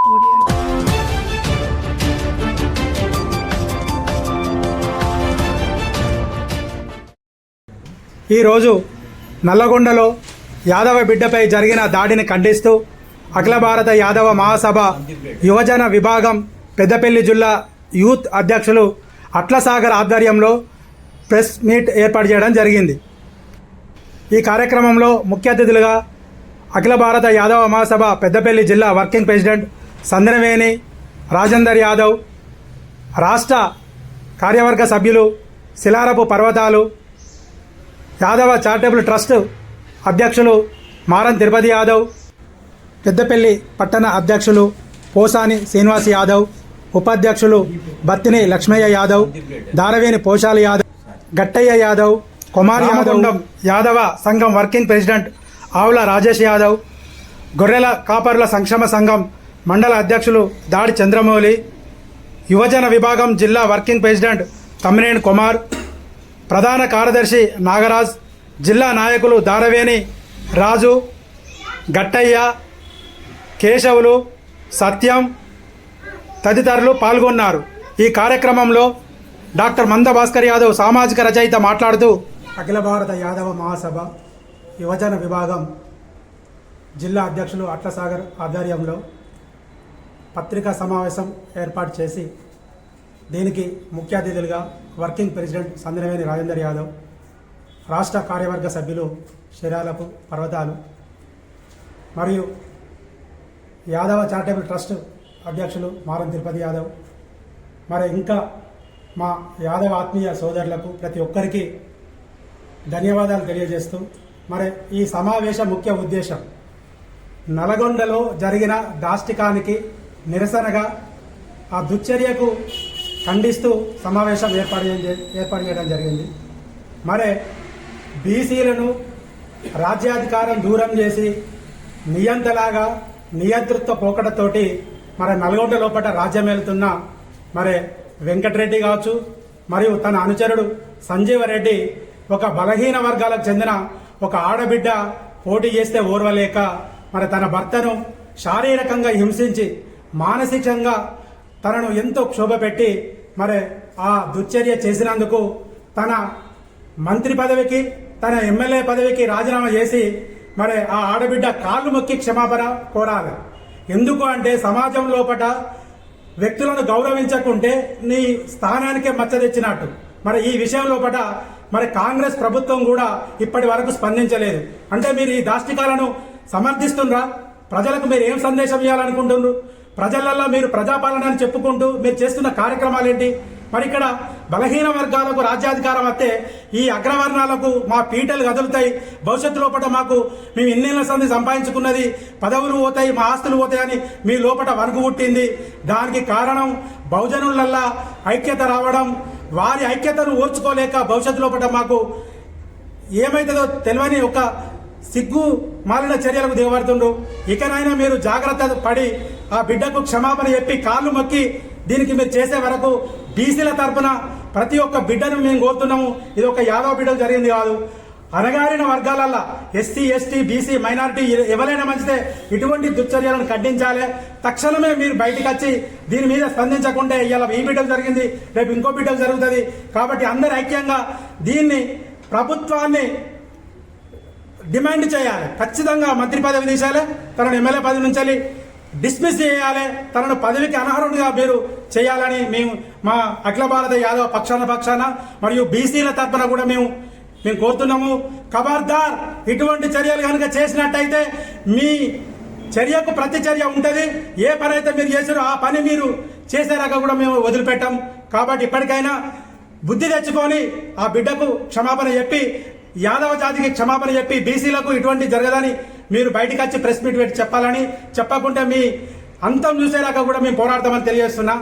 ఈరోజు నల్లగొండలో యాదవ బిడ్డపై జరిగిన దాడిని ఖండిస్తూ అఖిల భారత యాదవ మహాసభ యువజన విభాగం పెద్దపల్లి జిల్లా యూత్ అధ్యక్షులు అట్లసాగర్ ఆధ్వర్యంలో ప్రెస్ మీట్ ఏర్పాటు చేయడం జరిగింది. ఈ కార్యక్రమంలో ముఖ్య అతిథులుగా అఖిల భారత యాదవ మహాసభ పెద్దపల్లి జిల్లా వర్కింగ్ ప్రెసిడెంట్ సందనవేణి రాజేందర్ యాదవ్ రాష్ట్ర కార్యవర్గ సభ్యులు శిలారపు పర్వతాలు యాదవ చారిటబుల్ ట్రస్ట్ అధ్యక్షులు మారం తిరుపతి యాదవ్ పెద్దపల్లి పట్టణ అధ్యక్షులు పోసాని శ్రీనివాస్ యాదవ్ ఉపాధ్యక్షులు బత్తిని లక్ష్మయ్య యాదవ్ దారవేణి పోషాల యాదవ్ గట్టయ్య యాదవ్ కుమార్ యాదవ్ యాదవ సంఘం వర్కింగ్ ప్రెసిడెంట్ ఆవుల రాజేష్ యాదవ్ గొర్రెల కాపర్ల సంక్షేమ సంఘం మండల అధ్యక్షులు దాడి చంద్రమౌళి యువజన విభాగం జిల్లా వర్కింగ్ ప్రెసిడెంట్ తమ్మినేని కుమార్ ప్రధాన కార్యదర్శి నాగరాజ్ జిల్లా నాయకులు దారవేణి రాజు గట్టయ్య కేశవులు సత్యం తదితరులు పాల్గొన్నారు. ఈ కార్యక్రమంలో డాక్టర్ మంద భాస్కర్ యాదవ్ సామాజిక రచయిత మాట్లాడుతూ అఖిల భారత యాదవ మహాసభ యువజన విభాగం జిల్లా అధ్యక్షులు అట్లసాగర్ ఆధ్వర్యంలో పత్రికా సమావేశం ఏర్పాటు చేసి దీనికి ముఖ్య అతిథులుగా వర్కింగ్ ప్రెసిడెంట్ సందనవేని రాజేందర్ యాదవ్ రాష్ట్ర కార్యవర్గ సభ్యులు శిరాలపు పర్వతాలు మరియు యాదవ చారిటబుల్ ట్రస్ట్ అధ్యక్షులు మారం తిరుపతి యాదవ్ మరి ఇంకా మా యాదవ ఆత్మీయ సోదరులకు ప్రతి ఒక్కరికి ధన్యవాదాలు తెలియజేస్తూ మరి ఈ సమావేశ ముఖ్య ఉద్దేశం నల్గొండలో జరిగిన దాష్టికానికి నిరసనగా ఆ దుశ్చర్యకు ఖండిస్తూ సమావేశం ఏర్పాటు ఏర్పాటు చేయడం జరిగింది. మరి బీసీలను రాజ్యాధికారం దూరం చేసి నియంతలాగా నియంతృత్వ పోకడతోటి మరి నల్గొండ లోపల రాజ్యం వెళ్తున్న మరి వెంకటరెడ్డి కావచ్చు మరియు తన అనుచరుడు సంజీవ రెడ్డి ఒక బలహీన వర్గాలకు చెందిన ఒక ఆడబిడ్డ పోటీ చేస్తే ఓర్వలేక మరి తన భర్తను శారీరకంగా హింసించి మానసికంగా తనను ఎంతో క్షోభ పెట్టి మరి ఆ దుశ్చర్య చేసినందుకు తన మంత్రి పదవికి తన ఎమ్మెల్యే పదవికి రాజీనామా చేసి మరి ఆ ఆడబిడ్డ కాళ్ళు మొక్కి క్షమాపణ కోరాలి. ఎందుకు అంటే సమాజం లోపట వ్యక్తులను గౌరవించకుంటే నీ స్థానానికే మచ్చ తెచ్చినట్టు మరి ఈ విషయం లోపల మరి కాంగ్రెస్ ప్రభుత్వం కూడా ఇప్పటి వరకు స్పందించలేదు. అంటే మీరు ఈ దాష్టికాలను సమర్థిస్తుండ్రా? ప్రజలకు మీరు ఏం సందేశం ఇవ్వాలనుకుంటున్నారు ప్రజలల్లో మీరు ప్రజాపాలన అని చెప్పుకుంటూ మీరు చేస్తున్న కార్యక్రమాలు ఏంటి మరి ఇక్కడ బలహీన వర్గాలకు రాజ్యాధికారం వస్తే ఈ అగ్రవర్ణాలకు మా పీటలు కదులుతాయి. భవిష్యత్తు లోపల మాకు మేము ఇన్నేళ్ళ సంది సంపాదించుకున్నది పదవులు పోతాయి మా ఆస్తులు పోతాయని మీ లోపల వణుకు పుట్టింది. దానికి కారణం బహుజనులల్లా ఐక్యత రావడం. వారి ఐక్యతను ఓర్చుకోలేక భవిష్యత్తు లోపల మాకు ఏమైతుందో తెలియని ఒక సిగ్గు మాలిన చర్యలకు దిగబడుతుండ్రు. ఇకనైనా మీరు జాగ్రత్త పడి ఆ బిడ్డకు క్షమాపణ చెప్పి కాళ్ళు మొక్కి దీనికి మీరు చేసే వరకు బీసీల తరపున ప్రతి ఒక్క బిడ్డను మేము కోరుతున్నాము. ఇది ఒక యాదవ బిడ్డకు జరిగింది కాదు. అనగారిన వర్గాలల్లో ఎస్సీ ఎస్టీ బీసీ మైనారిటీ ఎవరైనా మంచిదే ఇటువంటి దుశ్చర్యలను ఖండించాలి. తక్షణమే మీరు బయటకు వచ్చి దీని మీద స్పందించకుండా ఇవాళ ఈ బిడ్డలు జరిగింది రేపు ఇంకో బిడ్డలు జరుగుతుంది. కాబట్టి అందరు ఐక్యంగా దీన్ని ప్రభుత్వాన్ని డిమాండ్ చేయాలి. ఖచ్చితంగా మంత్రి పదవి తీసేయాలి. తనను ఎమ్మెల్యే పదవి నుంచి డిస్మిస్ చేయాలి. తనను పదవికి అనర్హుడిగా మీరు చేయాలని మేము మా అఖిల భారత యాదవ పక్షాన పక్షాన మరియు బీసీల తరపున కూడా మేము మేము కోరుతున్నాము. ఖబర్దార్ ఇటువంటి చర్యలు కనుక చేసినట్టయితే మీ చర్యకు ప్రతిచర్య ఉంటుంది. ఏ పని అయితే మీరు చేశారో ఆ పని మీరు చేసేలాగా కూడా మేము వదిలిపెట్టాం. కాబట్టి ఇప్పటికైనా బుద్ధి తెచ్చుకొని ఆ బిడ్డకు క్షమాపణ చెప్పి యాదవ జాతికి క్షమాపణ చెప్పి బీసీలకు ఇటువంటి జరగదని మీరు బయటికి వచ్చి ప్రెస్ మీట్ పెట్టి చెప్పాలని చెప్పకుంటే మీ అంతం చూసేలాగా కూడా మేము పోరాడతామని తెలియజేస్తున్నా.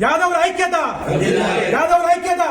యాదవ్ ఐక్యత! యాదవ్ ఐక్యత!